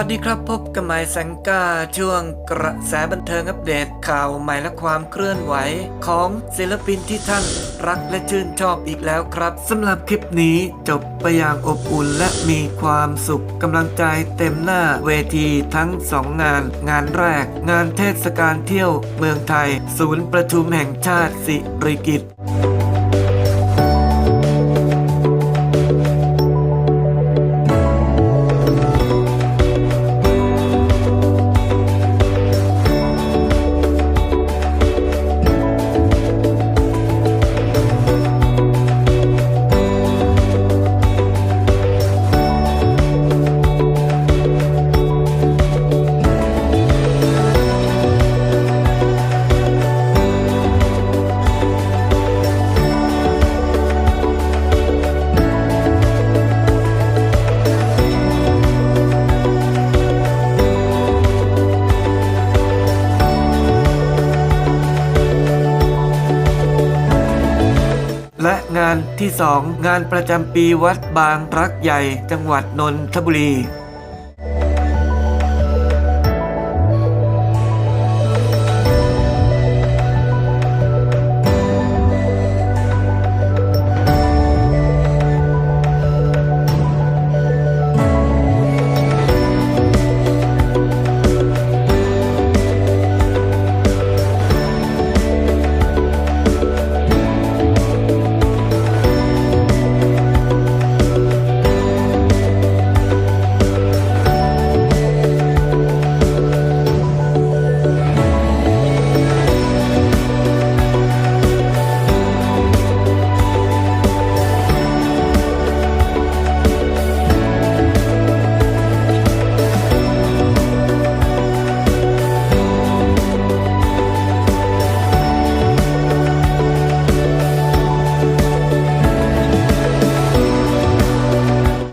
วัสดีครับพบกับไมค์แซงก้าช่วงกระแสบันเทิงอัปเดตข่าวใหม่และความเคลื่อนไหว ของศิลปินที่ท่านรักและชื่นชอบอีกแล้วครับสำหรับคลิปนี้จบไปอย่างอบอุ่นและมีความสุขกำลังใจเต็มหน้าเวทีทั้งสองงาน งานแรก งานเทศกาลเที่ยวเมืองไทย ศูนย์ประชุมแห่งชาติสิริกิติ์ ที่ 2 งานประจำปีวัดบางรักใหญ่ จังหวัดนนทบุรี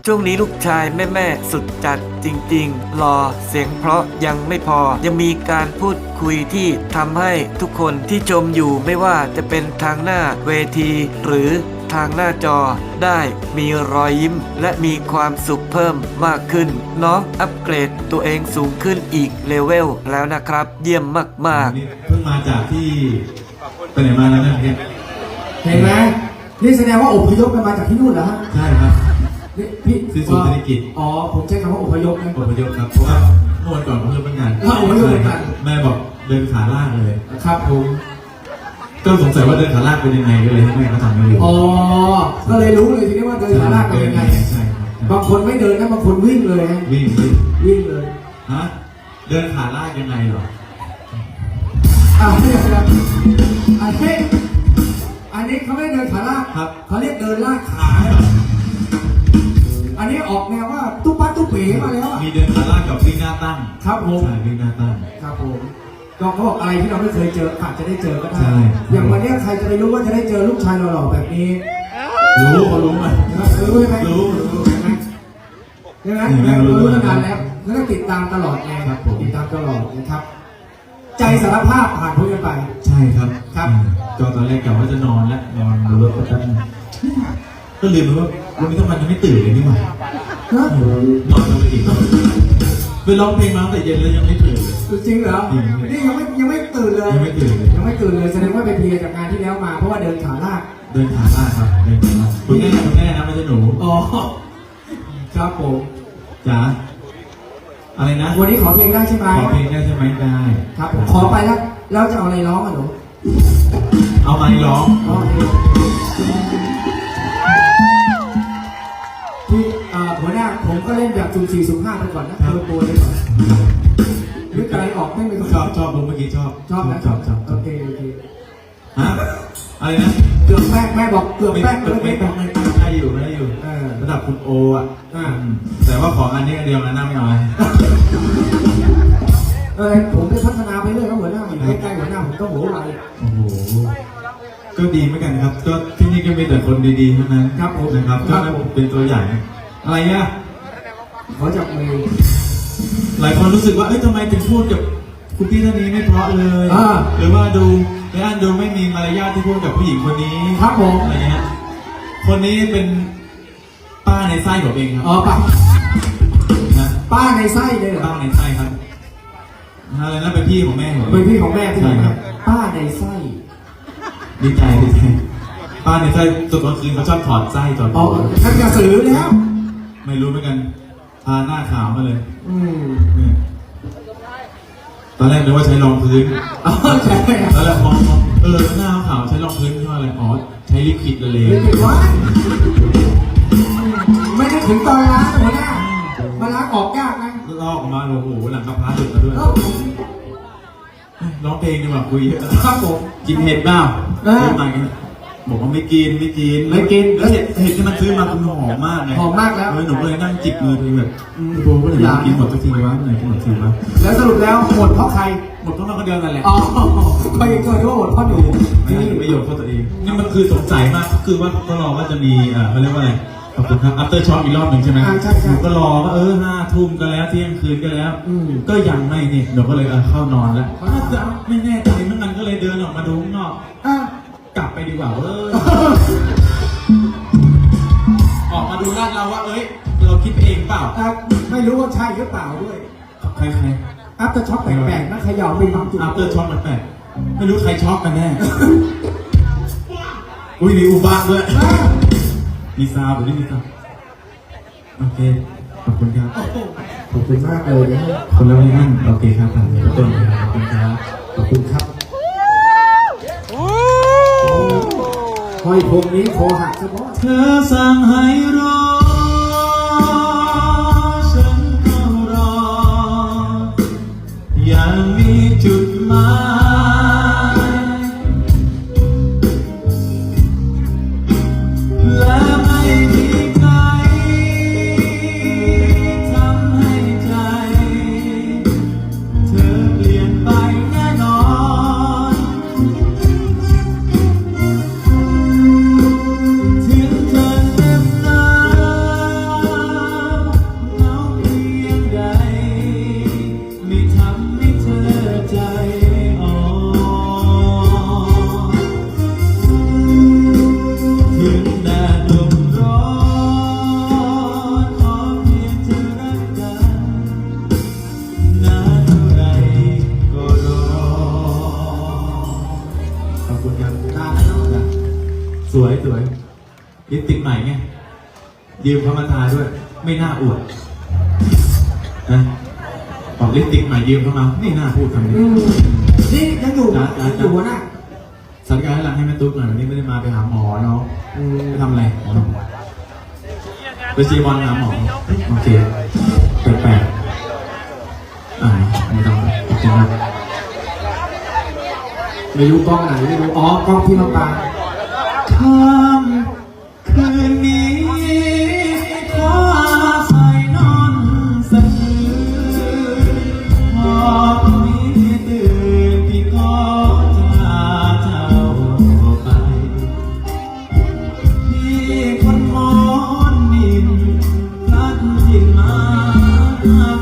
ช่วงนี้ลูกชายแม่แม่ๆสุดจัดจริงๆ รอเสียงเพราะยังไม่พอ ยังมีการพูดคุยที่ทำให้ทุกคนที่ชมอยู่ไม่ว่าจะเป็นทางหน้าเวที หรือทางหน้าจอได้มีรอยยิ้มและมีความสุขเพิ่มมากขึ้น น้องอัปเกรดตัวเองสูงขึ้นอีกเลเวลแล้วนะครับ เยี่ยมมากๆนี่เพิ่งมาจากที่ไปไหนมาแล้วเนี่ยพี่เห็นไหมนี่แสดงว่าอพยพกันมาจากที่นู่นเหรอฮะใช่ครับ นี่พี่ที่ศูนย์เศรษฐกิจ อ๋อ ผมใช้คำว่าอพยพนะ อพยพครับเพราะว่าเมื่อวันก่อนผมเพิ่งเป็นงานอ้าวอพยพเหมือนกัน แม่บอกเดินขาลากเลย ครับผมก็สงสัยว่าเดินขาลากเป็นยังไงก็เลยให้แม่เขาทำให้ดูอ๋อ ก็เลยรู้เลยทีนี้ว่าเดินขาลากเป็นยังไง ใช่ครับบางคนไม่เดินนะบางคนวิ่งเลยฮะวิ่งวิ่งวิ่งเลยฮะเดินขาลากยังไงเหรออ่านี่ครับอันนี้อันนี้เขาไม่ได้เดินขาลากครับเขาเรียกเดินลากขา อันนี้ออกแนวว่าตุ๊ปัดตุ๊เป๋มาแล้วอะมีเดินขาลากกับวิ่งหน้าตั้งครับผม ใช่วิ่งหน้าตั้ง ครับผมก็เขาบอกอะไรที่เราไม่เคยเจออาจจะได้เจอก็ได้ ใช่ อย่างวันเนี้ยใครจะไปรู้ว่าจะได้เจอลูกชายหล่อๆแบบนี้รู้เขารู้ไหมรู้ใช่ไหมรู้รู้ใช่ไหมใช่ไหมเห็นไหมเรารู้รู้มานานแล้วแล้วก็ติดตามตลอดไงครับผม ติดตามตลอดนะครับ ใจสารภาพผ่านพ้นกันไป ใช่ครับครับก็ตอนแรกกะว่าจะนอนแล้วนอนดูรถก็ตั้ง ก็ลืมไปว่าวันนี้ทั้งวันยังไม่ตื่นเลยนี่หว่าฮะนอนกันไปอีกไปร้องเพลงมาตั้งแต่เย็นแล้วยังไม่ตื่นเลย จริงเหรอจริงนี่ยังไม่ยังไม่ตื่นเลย ยังไม่ตื่นเลย ยังไม่ตื่นเลยแสดงว่าไปเพลียจากงานที่แล้วมา เพราะว่าเดินขาลาก เดินขาลากครับ เดินขาลากคุณแม่คุณแม่นะไม่ใช่หนู อ๋อ ครับผมจ๋าอะไรนะ วันนี้ขอเพลงได้ใช่ไหมขอเพลงได้ใช่ไหมได้ ครับผมขอไปแล้ว แล้วจะเอาอะไรร้องอะหนู เอาไม้ร้อง เล่นแบบสุ่มสี่สุ่มห้าไปก่อนนะเพิ่มตัวเลยก่อนนึกอะไรออกไม่เป็นชอบชอบลงเมื่อกี้ชอบชอบนะชอบชอบชโออบเคโอเคฮะอะไรนะเกือบแป้งแม่บอกเกือบไม่แป้งไม่เกือบไม่แป้งไม่ไม่ได้อยู่ไม่ได้อยู่เออระดับคุณโออะอ่าอืมแต่ว่าขออันนี้อันเดียวนะน้าไม่เอานะเออผมได้พัฒนาไปเรื่อยครับหัวหน้าอยู่ใกล้ๆหัวหน้าผมก็หัวไหวโอ้โหก็ดีเหมือนกันครับ ก็ที่นี่ก็มีแต่คนดีๆทั้งนั้นครับผมนะครับครัก็บผมเป็นตัวอย่างอะไรเนี่ย ขอจับมือหลายคนรู้สึกว่าเอ้ยทำไมถึงพูดกับคุณพี่ท่านนี้ไม่เพราะเลย อ่า หรือว่าดูในอันดูไม่มีมารยาทที่พูดกับผู้หญิงคนนี้ครับผมอะไรเงี้ยคนนี้เป็นป้าในไส้ผมเองคอ๋อรับไปนะป้าในไส้เลยเหรอป้าในไส้ครับอะไรนะเป็นพี่ของแม่ผม เป็นพี่ของแม่ที่ไหนใช่คครัรับบป้าในไส้ดีใจดีใจป้าในไส้สุดกลางคืนเขาชอบถอดไส้ตอนอ๋อท่านกระสือแล้วไม่รู้เหมือนกัน ทาหน้าขาวมาเลยอืมเนี่ยตอนแรกนึกว่าใช้รองพื้นอ๋อใช่ตอนแรกมองมองเออหน้าขาวใช้รองพื้นที่ว่าอะไรอ๋อใช้ลิควิดละเลไม่ถึงว่าไม่ได้ถึงตอนล้างหัวหน้ามาล้างออกยากนะลอกออกมาโอ้โหหลังกระพร้าหลุดมาด้วยเอ้าผมร้องเพลงดีกว่าคุยเยอะครับผมกินเห็ดเปล่าเออเห็ดใหม่กัน บอกว่าไม่กินไม่กินไม่กิน แล้วเห็ดเห็ดที่มันซื้อมาคุณหอมมากไงหอมมากแล้ว เออหนูก็เลยนั่งจิบมือทีแบบอืมโบก็เลยอยากกินหมดสักทีวะไหนกินหมดทีวะแล้วสรุปแล้วหมดเพราะใครหมดเพราะเราก็เดียวกันแหละอ๋อก็ยังก็ว่าหมดเพราะหนูไม่ได้ประโยชน์เพราะตัวเองนี่มันคือสงสัยมากก็คือว่าก็รอว่าจะมีเอ่อเขาเรียกว่าอะไรขอบคุณครับ after shop อีกรอบหนึ่งใช่ไหมอ่าใช่ใช่หนูก็รอว่าเออห้าทุ่มก็แล้วเที่ยงคืนก็แล้วอืมก็ยังไม่นี่หนูก็เลยเออเข้านอนแล้วจะไม่แน่ใจเมื่อกันก็เลยเดินออกมาดูข้างนอกอะกลับ ไปดีกว่าเว้ยออกมาดูลาดเราว่า เอ้ย เราคิดเองเปล่าอะไม่รู้ว่าใช่หรือเปล่าด้วยใครใครอัพจะช็อปแปลกๆนะเขย่าเป็นบางจุดอัปเตอร์ช็อตมันแปลกไม่รู้ใครช็อกกันแน่อุ้ยมีอุบะด้วยอะมีซาวด์หรือไม่มีซาวด์โอเคขอบคุณครับขอบคุณมากเลยนะคนแล้วไม่นั่นโอเคครับผมต้นครับขอบคุณครับขอบคุณครับ ห้อยพงนี้คอหักเฉพาะเธอสั่งให้รอ ฉันก็รอยังมีจุดหมาย ยืมเขามาทาด้วย ไม่น่าอวดนะบอกลิปสติกใหม่ยืมเขามาไม่น่าพูดคำนี้อืมนี่ยังอยู่จ้ะจ้ะอยู่หัวหน้าสัญญาให้หลังให้แม่ตุ๊กหน่อยวันนี้ไม่ได้มาไปหาหมอเนาะอืมไปทำอะไรหมอไปซีบอลหาหมอโอเคแปลกๆอ่าไม่ต้องขอบคุณครับไม่รู้กล้องไหนไม่รู้อ๋อกล้องที่ลำปางค่ำ ไ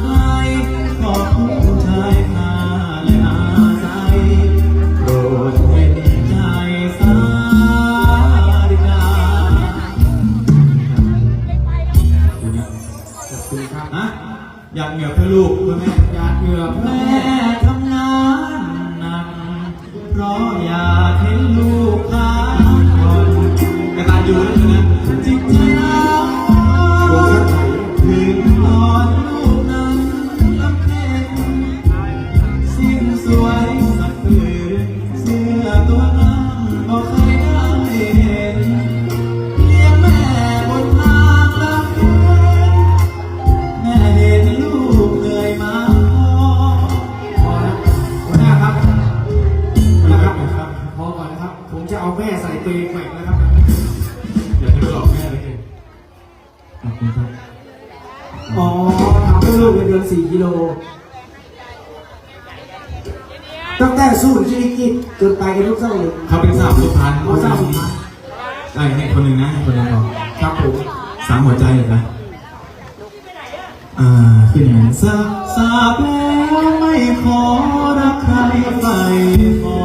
4กิโลตั้งแต่สู้ชีวิกิจจนายกันทุกเส้นเลยเขาเป็นสาวสุพรรณเขาสาวสุพรรณได้ให้คนหนึ่งนะให้คนหนึ่งก่อนครับผมสามหัวใจเลยนะอ่าขึ้นอย่างนั้าบทาบแล้วไม่ขอรักใครไปขอ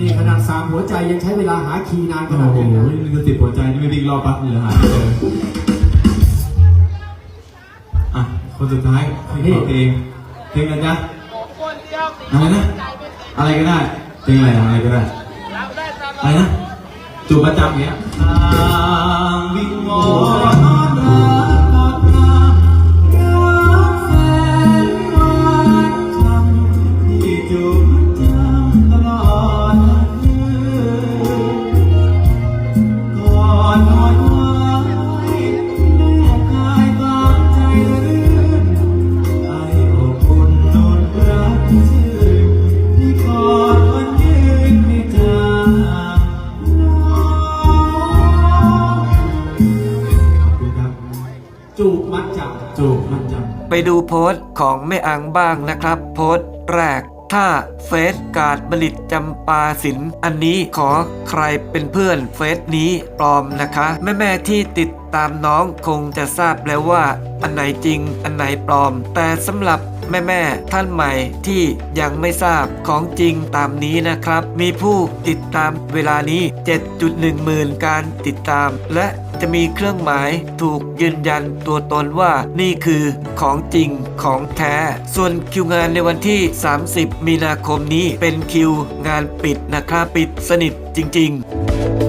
นี่ขนาดสามหัวใจยังใช้เวลาหาคีนานขนาดนี้นะนี่คือสิบหัวใจนี่ไม่วิ่งรอบปั๊บเนี่ยเหรอฮะอะ คนสุดท้ายคือขงเพลงเพลงอะไจ๊ะอะไรนะ อะไรก็ได้ เพลงอะไรอะไรก็ได้ อะไรนะ จูบประจำเนี้ยนางวิงวอ ไปดูโพสต์ของแม่อังบ้างนะครับ โพสต์แรก ถ้าเฟซกาดบลิตจำปาสิน อันนี้ขอใครเป็นเพื่อนเฟซนี้ปลอมนะคะ แม่แม่ที่ติด ตามน้องคงจะทราบแล้วว่า อันไหนจริงอันไหนปลอม แต่สำหรับแม่ๆท่านใหม่ที่ยังไม่ทราบของจริงตามนี้นะครับ มีผู้ติดตามเวลานี้ 7.1หมื่นการติดตาม และจะมีเครื่องหมายถูกยืนยันตัวตนว่านี่คือของจริงของแท้ ส่วนคิวงานในวันที่ 30 มีนาคมนี้เป็นคิวงานปิดนะครับปิดสนิทจริง ๆ